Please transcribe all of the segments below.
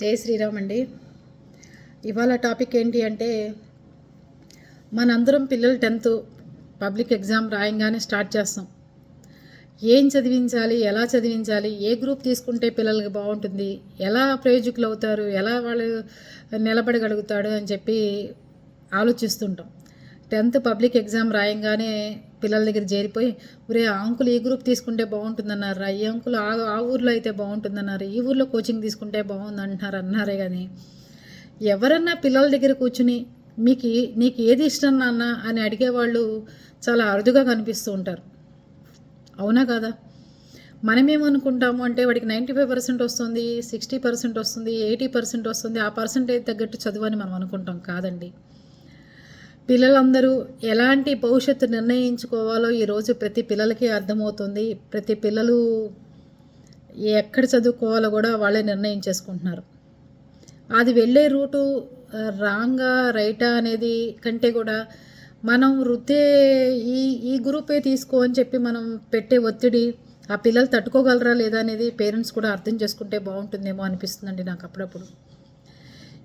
జై శ్రీరామ్ అండి. ఇవాళ టాపిక్ ఏంటి అంటే మనందరం పిల్లలు టెన్త్ పబ్లిక్ ఎగ్జామ్ రాయంగానే స్టార్ట్ చేస్తాం. ఏం చదివించాలి ఎలా చదివించాలి ఏ గ్రూప్ తీసుకుంటే పిల్లలకి బాగుంటుంది ఎలా ప్రయోజకులు అవుతారు ఎలా వాళ్ళు నిలబడగలుగుతాడు అని చెప్పి ఆలోచిస్తుంటాం. టెన్త్ పబ్లిక్ ఎగ్జామ్ రాయంగానే పిల్లల దగ్గర చేరిపోయి ఒరే ఆ అంకులు ఈ గ్రూప్ తీసుకుంటే బాగుంటుందన్నారు? ఈ అంకులు ఆ ఆ ఊర్లో అయితే బాగుంటుందన్నారు? ఈ ఊర్లో కోచింగ్ తీసుకుంటే బాగుంది అంటున్నారు అన్నారే కానీ ఎవరన్నా పిల్లల దగ్గర కూర్చుని మీకు నీకు ఏది ఇష్టం నాన్న? అని అడిగేవాళ్ళు చాలా అరుదుగా కనిపిస్తూ ఉంటారు. అవునా కదా? మనమేమనుకుంటాము అంటే వాడికి నైంటీ ఫైవ్ పర్సెంట్ వస్తుంది సిక్స్టీ పర్సెంట్ వస్తుంది ఎయిటీ పర్సెంట్ వస్తుంది ఆ పర్సెంటేజ్ తగ్గట్టు చదువు అని మనం అనుకుంటాం కాదండి. పిల్లలందరూ ఎలాంటి భవిష్యత్తు నిర్ణయించుకోవాలో ఈరోజు ప్రతి పిల్లలకి అర్థమవుతుంది. ప్రతి పిల్లలు ఎక్కడ చదువుకోవాలో కూడా వాళ్ళే నిర్ణయం చేసుకుంటున్నారు అది వెళ్ళే రూటు రాంగా రైటా అనేది కంటే కూడా మనం వృత్తే ఈ ఈ గ్రూపే తీసుకో అని చెప్పి మనం పెట్టే ఒత్తిడి ఆ పిల్లలు తట్టుకోగలరా లేదా అనేది పేరెంట్స్ కూడా అర్థం చేసుకుంటే బాగుంటుందేమో అనిపిస్తుందండి నాకు అప్పుడప్పుడు.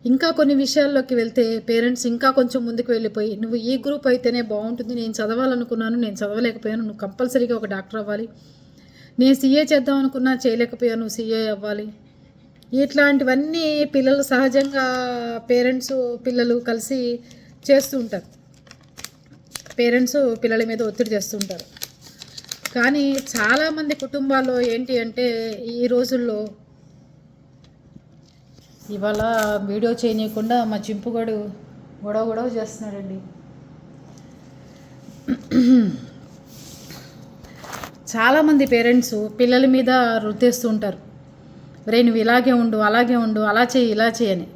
ఇంకా కొన్ని విషయాల్లోకి వెళ్తే పేరెంట్స్ ఇంకా కొంచెం ముందుకు వెళ్ళిపోయి నువ్వు ఈ గ్రూప్ అయితేనే బాగుంటుంది నేను చదవాలనుకున్నాను నేను చదవలేకపోయాను నువ్వు కంపల్సరీగా ఒక డాక్టర్ అవ్వాలి. నేను సీఏ చేద్దాం అనుకున్నా చేయలేకపోయాను సీఏ అవ్వాలి. ఇట్లాంటివన్నీ పిల్లలు సహజంగా పేరెంట్స్ పిల్లలు కలిసి చేస్తూ ఉంటారు. పేరెంట్స్ పిల్లల మీద ఒత్తిడి చేస్తుంటారు కానీ చాలామంది కుటుంబాల్లో ఏంటి అంటే ఈ రోజుల్లో ఇవాళ వీడియో చేయనీయకుండా మా చింపుగడు గొడవ గొడవ చేస్తున్నాడండి. చాలామంది పేరెంట్స్ పిల్లల మీద రుద్దేస్తూ ఉంటారు రే నువ్వు ఇలాగే ఉండు అలాగే ఉండు అలా చేయి ఇలా చేయని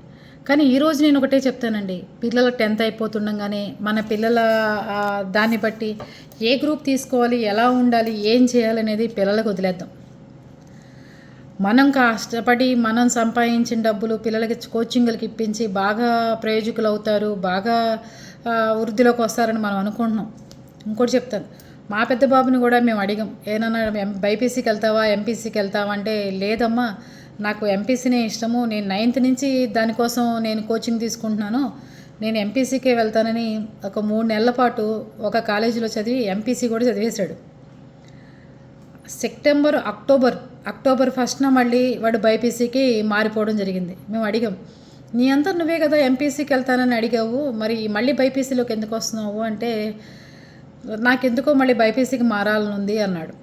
కానీ ఈరోజు నేను ఒకటే చెప్తానండి. పిల్లల టెన్త్ అయిపోతుండగానే మన పిల్లల దాన్ని బట్టి ఏ గ్రూప్ తీసుకోవాలి ఎలా ఉండాలి ఏం చేయాలనేది పిల్లలకు వదిలేద్దాం. మనం కష్టపడి మనం సంపాదించిన డబ్బులు పిల్లలకి కోచింగ్లకి ఇప్పించి బాగా ప్రయోజకులు అవుతారు బాగా వృద్ధిలోకి వస్తారని మనం అనుకుంటున్నాం. ఇంకోటి చెప్తాను. మా పెద్ద బాబుని కూడా మేము అడిగాం ఏమన్నా బైపీసీకి వెళ్తావా ఎంపీసీకి వెళ్తావా? అంటే లేదమ్మా నాకు ఎంపీసీనే ఇష్టము. నేను నైన్త్ నుంచి దానికోసం నేను కోచింగ్ తీసుకుంటున్నాను. నేను ఎంపీసీకే వెళ్తానని ఒక మూడు నెలల పాటు ఒక కాలేజీలో చదివి ఎంపీసీ కూడా చదివేశాడు. సెప్టెంబర్ అక్టోబర్ అక్టోబర్ ఫస్ట్న మళ్ళీ వాడు బైపీసీకి మారిపోవడం జరిగింది. మేము అడిగాం నీ అంతా నువ్వే కదా ఎంపీసీకి వెళ్తానని అడిగావు మరి మళ్ళీ బైపీసీలోకి ఎందుకు వస్తున్నావు? అంటే నాకెందుకో మళ్ళీ బైపీసీకి మారాలనుంది అన్నాడు.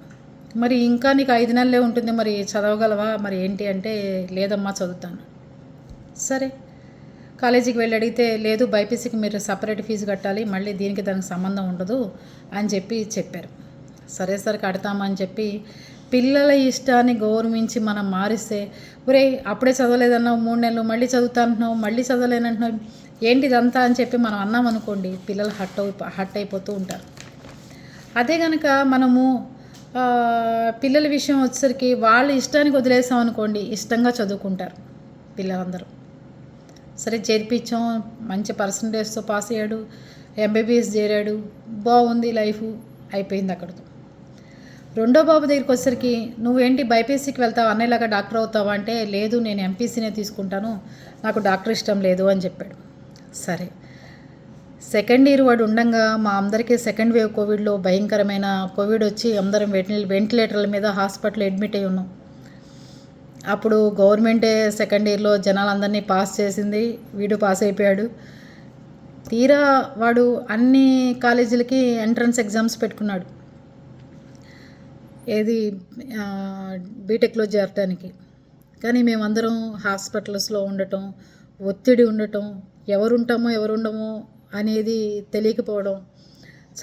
మరి ఇంకా నీకు ఐదు నెలలే ఉంటుంది మరి చదవగలవా? మరి ఏంటి అంటే లేదమ్మా చదువుతాను. సరే కాలేజీకి వెళ్ళి అడిగితే లేదు బైపీసీకి మీరు సపరేట్ ఫీజు కట్టాలి మళ్ళీ దీనికి దానికి సంబంధం ఉండదు అని చెప్పి చెప్పారు. సరే సరే కడతామని చెప్పి పిల్లల ఇష్టాన్ని గౌరవించి మనం మారిస్తే ఒరే అప్పుడే చదవలేదన్నావు మూడు నెలలు మళ్ళీ చదువుతా అంటున్నావు మళ్ళీ చదవలేనంటున్నావు ఏంటి ఇదంతా అని చెప్పి మనం అన్నాం అనుకోండి పిల్లలు హట్ అయి హట్ అయిపోతూ ఉంటారు. అదే కనుక మనము పిల్లల విషయం వచ్చేసరికి వాళ్ళ ఇష్టానికి వదిలేసాం అనుకోండి ఇష్టంగా చదువుకుంటారు పిల్లలందరూ. సరే చేర్పించాం మంచి పర్సంటేజ్తో పాస్ అయ్యాడు ఎంబీబీఎస్ చేరాడు బాగుంది లైఫ్ అయిపోయింది అక్కడితో. రెండో బాబు దగ్గరికి వచ్చేసరికి నువ్వేంటి బైపీసీకి వెళ్తావు? అన్నయ్యలాగా డాక్టర్ అవుతావా? అంటే లేదు నేను ఎంపీసీనే తీసుకుంటాను. నాకు డాక్టర్ ఇష్టం లేదు అని చెప్పాడు. సరే. సెకండ్ ఇయర్ వాడు ఉండగా మా అందరికీ సెకండ్ వేవ్ కోవిడ్లో భయంకరమైన కోవిడ్ వచ్చి అందరం వెంటి వెంటిలేటర్ల మీద హాస్పిటల్ అడ్మిట్ అయి ఉన్నాం. అప్పుడు గవర్నమెంటే సెకండ్ ఇయర్లో జనాలందరినీ పాస్ చేసింది. వీడు పాస్ అయిపోయాడు. తీరా వాడు అన్ని కాలేజీలకి ఎంట్రన్స్ ఎగ్జామ్స్ పెట్టుకున్నాడు. ఏది బీటెక్లో చేరటానికి. కానీ మేమందరం హాస్పిటల్స్లో ఉండటం ఒత్తిడి ఉండటం ఎవరుంటామో ఎవరుండమో అనేది తెలియకపోవడం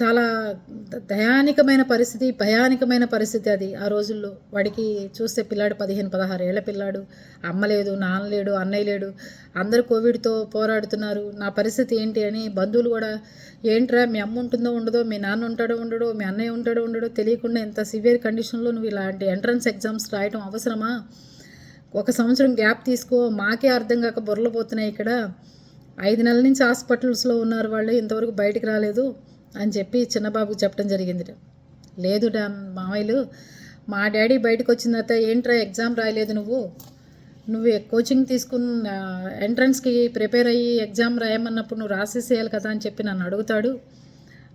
చాలా ద- దయానికమైన పరిస్థితి భయానికమైన పరిస్థితి అది. ఆ రోజుల్లో వాడికి చూస్తే పిల్లాడు పదిహేను పదహారు ఏళ్ళ పిల్లాడు. అమ్మ లేదు నాన్న లేడు అన్నయ్య లేడు. అందరు కోవిడ్తో పోరాడుతున్నారు. నా పరిస్థితి ఏంటి అని బంధువులు కూడా ఏంట్రా మీ అమ్మ ఉంటుందో ఉండదో మీ నాన్న ఉంటాడో ఉండడో మీ అన్నయ్య ఉంటాడో ఉండడో తెలియకుండా ఎంత సివియర్ కండిషన్లో నువ్వు ఇలాంటి ఎంట్రన్స్ ఎగ్జామ్స్ రాయటం అవసరమా? ఒక సంవత్సరం గ్యాప్ తీసుకో. మాకే అర్థం కాక బుర్రలు పోతున్నాయి ఇక్కడ. ఐదు నెలల నుంచి హాస్పిటల్స్లో ఉన్నారు వాళ్ళు. ఇంతవరకు బయటకు రాలేదు. అని చెప్పి చిన్నబాబుకి చెప్పడం జరిగింది లేదు డా మామయ్యలు మా డాడీ బయటకు వచ్చిన తర్వాత ఏంట్రా ఎగ్జామ్ రాయలేదు నువ్వు? నువ్వు కోచింగ్ తీసుకున్న ఎంట్రన్స్కి ప్రిపేర్ అయ్యి ఎగ్జామ్ రాయమన్నప్పుడు నువ్వు రాసేసేయాలి కదా అని చెప్పి నన్ను అడుగుతాడు.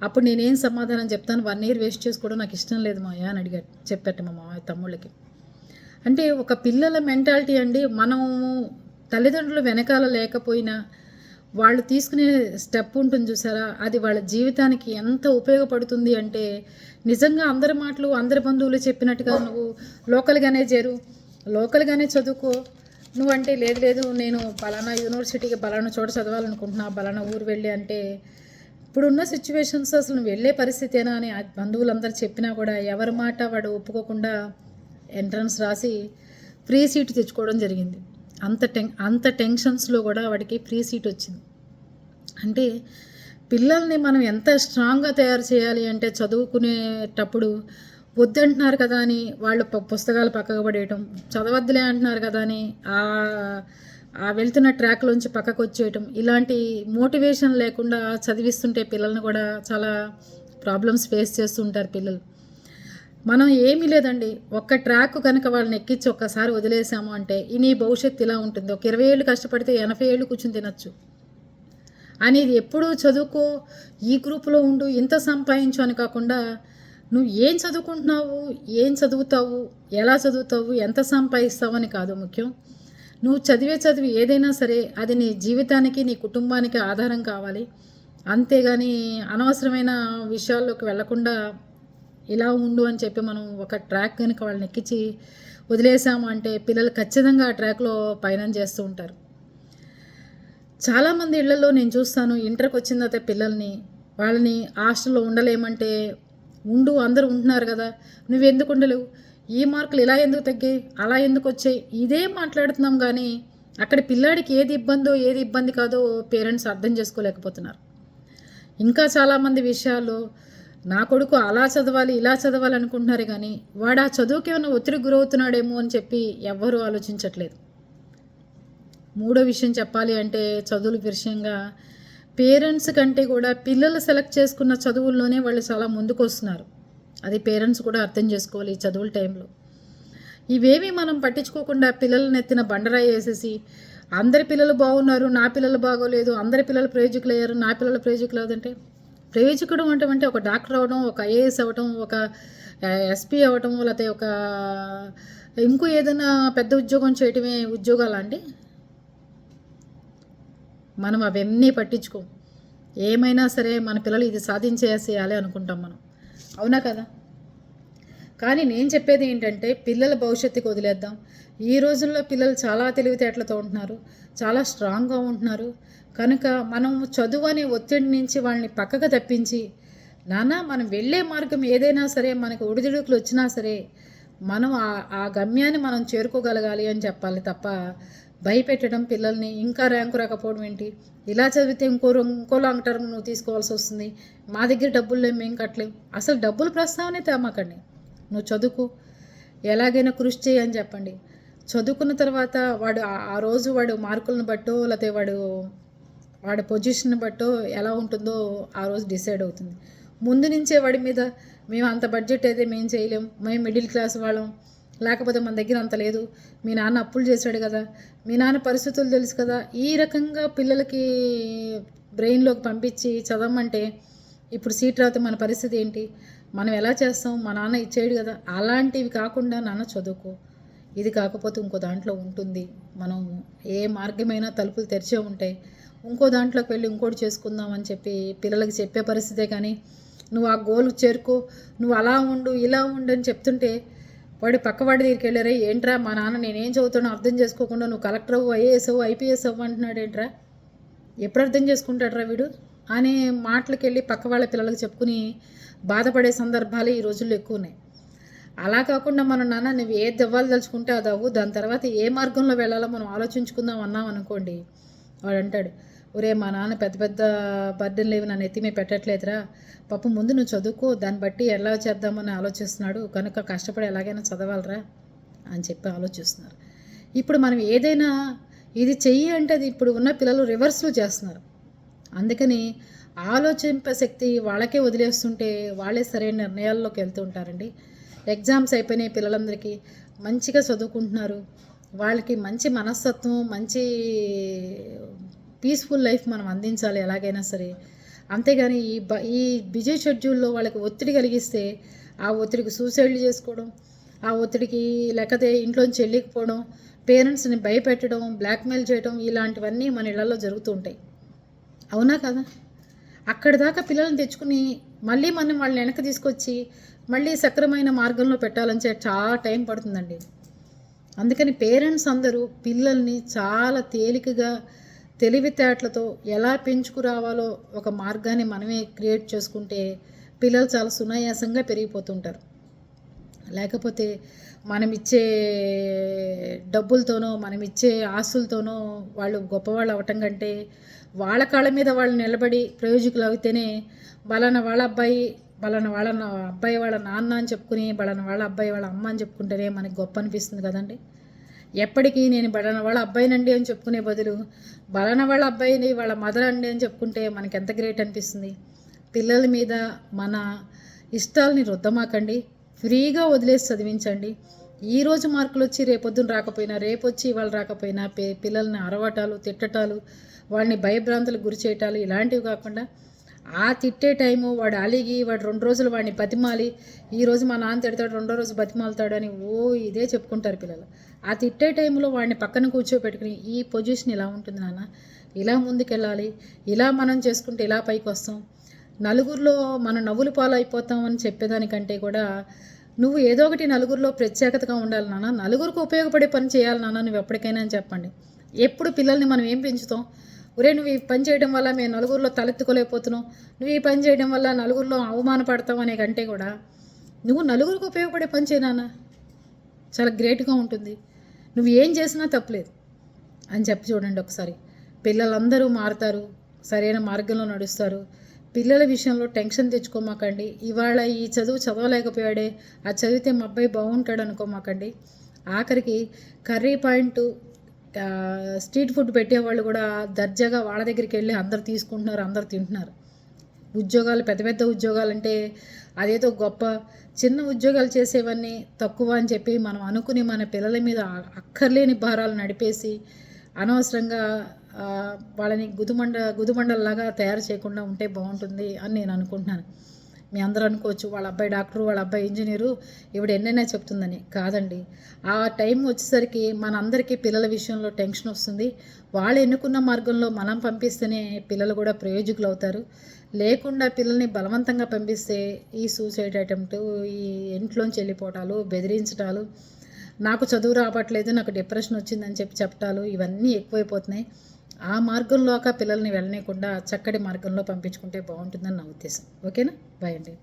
అప్పుడు నేనేం సమాధానం చెప్తాను? వన్ ఇయర్ వేస్ట్ చేసుకోవడం నాకు ఇష్టం లేదు మాయా అని అడిగాడు చెప్పాట మా మామయ్య తమ్ముళ్ళకి. అంటే ఒక పిల్లల మెంటాలిటీ అండి. మనం తల్లిదండ్రులు వెనకాల లేకపోయినా వాళ్ళు తీసుకునే స్టెప్ ఉంటుంది చూసారా? అది వాళ్ళ జీవితానికి ఎంత ఉపయోగపడుతుంది అంటే నిజంగా అందరి మాటలు అందరి బంధువులు చెప్పినట్టుగా నువ్వు లోకల్గానే చేరు లోకల్గానే చదువుకో. నువ్వంటే లేదు లేదు నేను పలానా యూనివర్సిటీకి పలానా చోట చదవాలనుకుంటున్నా పలానా ఊరు వెళ్ళి అంటే ఇప్పుడున్న సిచ్యువేషన్స్ అసలు నువ్వు వెళ్ళే పరిస్థితేనా అని బంధువులందరూ చెప్పినా కూడా ఎవరి మాట వాడు ఒప్పుకోకుండా ఎంట్రన్స్ రాసి ఫ్రీ సీట్ తెచ్చుకోవడం జరిగింది. అంత టెన్ అంత టెన్షన్స్లో కూడా వాడికి ఫ్రీ సీట్ వచ్చింది. అంటే పిల్లల్ని మనం ఎంత స్ట్రాంగ్గా తయారు చేయాలి అంటే చదువుకునేటప్పుడు వద్దంటున్నారు కదా అని వాళ్ళు ప- పుస్తకాలు పక్కకు పడేయటం చదవద్దులే అంటున్నారు కదా అని ఆ ఆ వెళ్తున్న ట్రాక్లోంచి పక్కకు వచ్చేయటం ఇలాంటి మోటివేషన్ లేకుండా చదివిస్తుంటే పిల్లల్ని కూడా చాలా ప్రాబ్లమ్స్ ఫేస్ చేస్తుంటారు పిల్లలు. మనం ఏమీ లేదండి. ఒక్క ట్రాక్ కనుక వాళ్ళని ఎక్కించి ఒక్కసారి వదిలేసాము అంటే నీ భవిష్యత్తు ఇలా ఉంటుంది. ఒక ఇరవై ఏళ్ళు కష్టపడితే ఎనభై ఏళ్ళు కూర్చుని తినచ్చు. అనేది ఎప్పుడూ చదువుకో ఈ గ్రూపులో ఉండు ఇంత సంపాదించు అని కాకుండా నువ్వు ఏం చదువుకుంటున్నావు ఏం చదువుతావు ఎలా చదువుతావు ఎంత సంపాదిస్తావు అని కాదు ముఖ్యం. నువ్వు చదివే చదివి ఏదైనా సరే అది నీ జీవితానికి నీ కుటుంబానికి ఆధారం కావాలి. అంతేగాని అనవసరమైన విషయాల్లోకి వెళ్ళకుండా ఇలా ఉండు అని చెప్పి మనం ఒక ట్రాక్ కనుక వాళ్ళని ఎక్కించి వదిలేసాము అంటే పిల్లలు ఖచ్చితంగా ఆ ట్రాక్లో పయనం చేస్తూ ఉంటారు. చాలామంది ఇళ్ళలో నేను చూస్తాను ఇంటర్కి వచ్చిన తర్వాత పిల్లల్ని వాళ్ళని హాస్టల్లో ఉండలేమంటే ఉండు అందరూ ఉంటున్నారు కదా నువ్వు ఎందుకు ఉండలేవు? ఈ మార్కులు ఇలా ఎందుకు తగ్గాయి? అలా ఎందుకు వచ్చాయి? ఇదే మాట్లాడుతున్నాం కానీ అక్కడ పిల్లాడికి ఏది ఇబ్బందో ఏది ఇబ్బంది కాదో పేరెంట్స్ అర్థం చేసుకోలేకపోతున్నారు. ఇంకా చాలామంది విషయాల్లో నా కొడుకు అలా చదవాలి ఇలా చదవాలి అనుకుంటున్నారు కానీ వాడు ఆ చదువుకి ఏమైనా ఒత్తిడికి గురవుతున్నాడేమో అని చెప్పి ఎవ్వరూ ఆలోచించట్లేదు. మూడో విషయం చెప్పాలి అంటే చదువుల విషయంగా పేరెంట్స్ కంటే కూడా పిల్లలు సెలెక్ట్ చేసుకున్న చదువుల్లోనే వాళ్ళు చాలా ముందుకు వస్తున్నారు అది పేరెంట్స్ కూడా అర్థం చేసుకోవాలి ఈ చదువుల టైంలో. ఇవేవి మనం పట్టించుకోకుండా పిల్లల్ని ఎత్తిన బండరాయి వేసేసి అందరి పిల్లలు బాగున్నారు నా పిల్లలు బాగోలేదు అందరి పిల్లలు ప్రయోజకులు అయ్యారు నా పిల్లలు ప్రయోజకులు అవ్వదంటే? ప్రయోజకుడు అంటే ఒక డాక్టర్ అవ్వడం ఒక ఐఏఎస్ అవ్వడం ఒక ఎస్పీ అవ్వటం లేకపోతే ఒక ఇంకో ఏదైనా పెద్ద ఉద్యోగం చేయటమే ఉద్యోగాలా అండి? మనం అవన్నీ పట్టించుకోం. ఏమైనా సరే మన పిల్లలు ఇది సాధించేసేయాలి అనుకుంటాం మనం. అవునా కదా? కానీ నేను చెప్పేది ఏంటంటే పిల్లల భవిష్యత్తుకి వదిలేద్దాం. ఈ రోజుల్లో పిల్లలు చాలా తెలివితేటలతో ఉంటున్నారు చాలా స్ట్రాంగ్గా ఉంటున్నారు. కనుక మనం చదువు అనే ఒత్తిడి నుంచి వాళ్ళని పక్కకు తప్పించి నాన్న మనం వెళ్ళే మార్గం ఏదైనా సరే మనకు ఒడిదుడుకులు వచ్చినా సరే మనం ఆ గమ్యాన్ని మనం చేరుకోగలగాలి అని చెప్పాలి తప్ప భయపెట్టడం పిల్లల్ని ఇంకా ర్యాంకు రాకపోవడం ఏంటి? ఇలా చదివితే ఇంకో ఇంకో లాంగ్ టర్మ్ నువ్వు తీసుకోవాల్సి వస్తుంది. మా దగ్గర డబ్బులు మేము కట్టలేం. అసలు డబ్బులు ప్రస్తావనే తేమాకండి నువ్వు చదువుకో. ఎలాగైనా కృషి చేయని చెప్పండి. చదువుకున్న తర్వాత వాడు ఆ- రోజు వాడు మార్కులను బట్టో లేకపోతే వాడు వాడి పొజిషన్ బట్టో ఎలా ఉంటుందో ఆ రోజు డిసైడ్ అవుతుంది. ముందు నుంచే వాడి మీద మేము అంత బడ్జెట్ అయితే మేము చేయలేం. మేము మిడిల్ క్లాస్ వాళ్ళం. లేకపోతే మన దగ్గర అంత లేదు. మీ నాన్న అప్పులు చేశాడు కదా. మీ నాన్న పరిస్థితులు తెలుసు కదా. ఈ రకంగా పిల్లలకి బ్రెయిన్లోకి పంపించి చదవమంటే ఇప్పుడు సీట్ రాతే మన పరిస్థితి ఏంటి? మనం ఎలా చేస్తాం? మా నాన్న ఇచ్చేయడు కదా. అలాంటివి కాకుండా నాన్న చదువుకో. ఇది కాకపోతే ఇంకో దాంట్లో ఉంటుంది. మనం ఏ మార్గమైనా తలుపులు తెరిచే ఉంటాయి. ఇంకో దాంట్లోకి వెళ్ళి ఇంకోటి చేసుకుందాం అని చెప్పి పిల్లలకి చెప్పే పరిస్థితే కానీ నువ్వు ఆ గోల్ చేరుకో. నువ్వు అలా ఉండు ఇలా ఉండు అని చెప్తుంటే వాడు పక్కవాడి దగ్గరికి వెళ్ళారే ఏంట్రా మా నాన్న నేనేం చదువుతానో అర్థం చేసుకోకుండా నువ్వు కలెక్టర్ అవ్వు ఐఏఎస్ అవ్వు ఐపీఎస్ అవ్వు అంటున్నాడు ఏంట్రా? ఎప్పుడు అర్థం చేసుకుంటాడ్రా వీడు? అనే మాటలకు వెళ్ళి పక్క వాళ్ళ పిల్లలకు చెప్పుకుని బాధపడే సందర్భాలు ఈ రోజుల్లో ఎక్కువ ఉన్నాయి. అలా కాకుండా మనం నాన్న నువ్వు ఏది అవ్వాలి తలుచుకుంటే అది అవ్వు దాని తర్వాత ఏ మార్గంలో వెళ్ళాలో మనం ఆలోచించుకుందాం అన్నాం అనుకోండి వాడు అంటాడు ఒరే మా నాన్న పెద్ద పెద్ద బర్డెన్ లేవు నన్ను ఎత్తి మీ పెట్టట్లేదురా. పాపం ముందు నువ్వు చదువుకో దాన్ని బట్టి ఎలా చేద్దామని ఆలోచిస్తున్నాడు కనుక కష్టపడి ఎలాగైనా చదవాలరా అని చెప్పి ఆలోచిస్తున్నారు. ఇప్పుడు మనం ఏదైనా ఇది చెయ్యి అంటే అది ఇప్పుడు ఉన్న పిల్లలు రివర్స్లో చేస్తున్నారు. అందుకని ఆలోచింప శక్తి వాళ్ళకే వదిలేస్తుంటే వాళ్ళే సరైన నిర్ణయాల్లోకి వెళ్తూ ఉంటారండి. ఎగ్జామ్స్ అయిపోయినాయి పిల్లలందరికీ మంచిగా చదువుకుంటున్నారు. వాళ్ళకి మంచి మనస్తత్వం మంచి పీస్ఫుల్ లైఫ్ మనం అందించాలి ఎలాగైనా సరే. అంతేగాని ఈ బ ఈ బిజీ షెడ్యూల్లో వాళ్ళకి ఒత్తిడి కలిగిస్తే ఆ ఒత్తిడికి సూసైడ్లు చేసుకోవడం ఆ ఒత్తిడికి లేకపోతే ఇంట్లోంచి వెళ్ళకపోవడం పేరెంట్స్ని భయపెట్టడం బ్లాక్మెయిల్ చేయడం ఇలాంటివన్నీ మన ఇళ్ళలో జరుగుతూ ఉంటాయి. అవునా కదా? అక్కడి దాకా పిల్లల్ని తెచ్చుకుని మళ్ళీ మనం వాళ్ళని వెనక తీసుకొచ్చి మళ్ళీ సక్రమైన మార్గంలో పెట్టాలని చాలా టైం పడుతుందండి. అందుకని పేరెంట్స్ అందరూ పిల్లల్ని చాలా తేలికగా తెలివితేటలతో ఎలా పెంచుకురావాలో ఒక మార్గాన్ని మనమే క్రియేట్ చేసుకుంటే పిల్లలు చాలా సునాయాసంగా పెరిగిపోతుంటారు. లేకపోతే మనం ఇచ్చే డబ్బులతోనో మనం ఇచ్చే ఆస్తులతోనో వాళ్ళు గొప్పవాళ్ళు అవటం కంటే వాళ్ళ కాళ్ళ మీద వాళ్ళు నిలబడి ప్రయోజకులు అయితేనే బలాన వాళ్ళ అబ్బాయి బలాన వాళ్ళ అబ్బాయి వాళ్ళ నాన్న అని చెప్పుకుని బలాన వాళ్ళ అబ్బాయి వాళ్ళ అమ్మ అని చెప్పుకుంటేనే మనకి గొప్ప అనిపిస్తుంది కదండి. ఎప్పటికీ నేను బలాన వాళ్ళ అబ్బాయినండి అని చెప్పుకునే బదులు బలాన వాళ్ళ అబ్బాయిని వాళ్ళ మదర్ అండి అని చెప్పుకుంటే మనకి ఎంత గ్రేట్ అనిపిస్తుంది. పిల్లల మీద మన ఇష్టాలని రుద్దమాకండి. ఫ్రీగా వదిలేసి చదివించండి. ఈ రోజు మార్కులు వచ్చి రేపొద్దున రాకపోయినా రేపు వచ్చి వాళ్ళు రాకపోయినా పిల్లల్ని అరవటాలు తిట్టటాలు వాళ్ళని భయభ్రాంతులకు గురి చేయటాలు ఇలాంటివి కాకుండా ఆ తిట్టే టైము వాడు అలిగి వాడు రెండు రోజులు వాడిని బతిమాలి ఈ రోజు మా నాన్న తిడతాడు రెండో రోజు బతిమాలుతాడు అని ఓ ఇదే చెప్పుకుంటారు పిల్లలు. ఆ తిట్టే టైంలో వాడిని పక్కన కూర్చోబెట్టుకుని ఈ పొజిషన్ ఇలా ఉంటుంది నాన్న. ఇలా ముందుకెళ్ళాలి ఇలా మనం చేసుకుంటే ఇలా పైకి వస్తాం నలుగురిలో మనం నవ్వులు పాలు చెప్పేదానికంటే కూడా నువ్వు ఏదో ఒకటి నలుగురిలో ప్రత్యేకతగా ఉండాలి నాన్న. నలుగురికి ఉపయోగపడే పని చేయాలి నాన్న నువ్వు ఎప్పటికైనా అని చెప్పండి. ఎప్పుడు పిల్లల్ని మనం ఏం పెంచుతాం? ఒరే నువ్వు ఈ పని చేయడం వల్ల మేము నలుగురిలో తలెత్తుకోలేకపోతున్నావు నువ్వు ఈ పని చేయడం వల్ల నలుగురిలో అవమానపడతావు అనే కంటే కూడా నువ్వు నలుగురికి ఉపయోగపడే పని చేయనా చాలా గ్రేట్గా ఉంటుంది. నువ్వు ఏం చేసినా తప్పలేదు. అని చెప్పి చూడండి ఒకసారి. పిల్లలందరూ మారుతారు. సరైన మార్గంలో నడుస్తారు. పిల్లల విషయంలో టెన్షన్ తెచ్చుకోమాకండి. ఇవాళ ఈ చదువు చదవలేకపోయాడే ఆ చదివితే మా అబ్బాయి బాగుంటాడు అనుకోమాకండి ఆఖరికి కర్రీ పాయింట్ స్ట్రీట్ ఫుడ్ పెట్టేవాళ్ళు కూడా దర్జాగా వాళ్ళ దగ్గరికి వెళ్ళి అందరు తీసుకుంటున్నారు అందరు తింటున్నారు. ఉద్యోగాలు పెద్ద పెద్ద ఉద్యోగాలు అంటే అదేదో గొప్ప చిన్న ఉద్యోగాలు చేసేవన్నీ తక్కువ అని చెప్పి మనం అనుకుని మన పిల్లల మీద అక్కర్లేని భారాలు నడిపేసి అనవసరంగా వాళ్ళని గుదుమండ గుదుమండల్లాగా తయారు చేయకుండా ఉంటే బాగుంటుంది అని నేను అనుకుంటున్నాను. మీ అందరూ అనుకోవచ్చు వాళ్ళ అబ్బాయి డాక్టరు వాళ్ళ అబ్బాయి ఇంజనీరు ఇవిడ ఎన్నైనా చెప్తుందని. కాదండి. ఆ టైం వచ్చేసరికి మనందరికీ పిల్లల విషయంలో టెన్షన్ వస్తుంది. వాళ్ళు ఎన్నుకున్న మార్గంలో మనం పంపిస్తేనే పిల్లలు కూడా ప్రయోజకులు అవుతారు. లేకుండా పిల్లల్ని బలవంతంగా పంపిస్తే ఈ సూసైడ్ అటెంప్ట్ ఈ ఇంట్లోంచి వెళ్ళిపోవటాలు బెదిరించటాలు నాకు చదువు రావట్లేదు నాకు డిప్రెషన్ వచ్చిందని చెప్పి చెప్పటాలు ఇవన్నీ ఎక్కువైపోతున్నాయి. ఆ మార్గంలోక పిల్లల్ని వెళ్ళనీయకుండా చక్కటి మార్గంలో పంపించుకుంటే బాగుంటుందని నా ఉద్దేశం. ఓకేనా? బాయ్ అండి.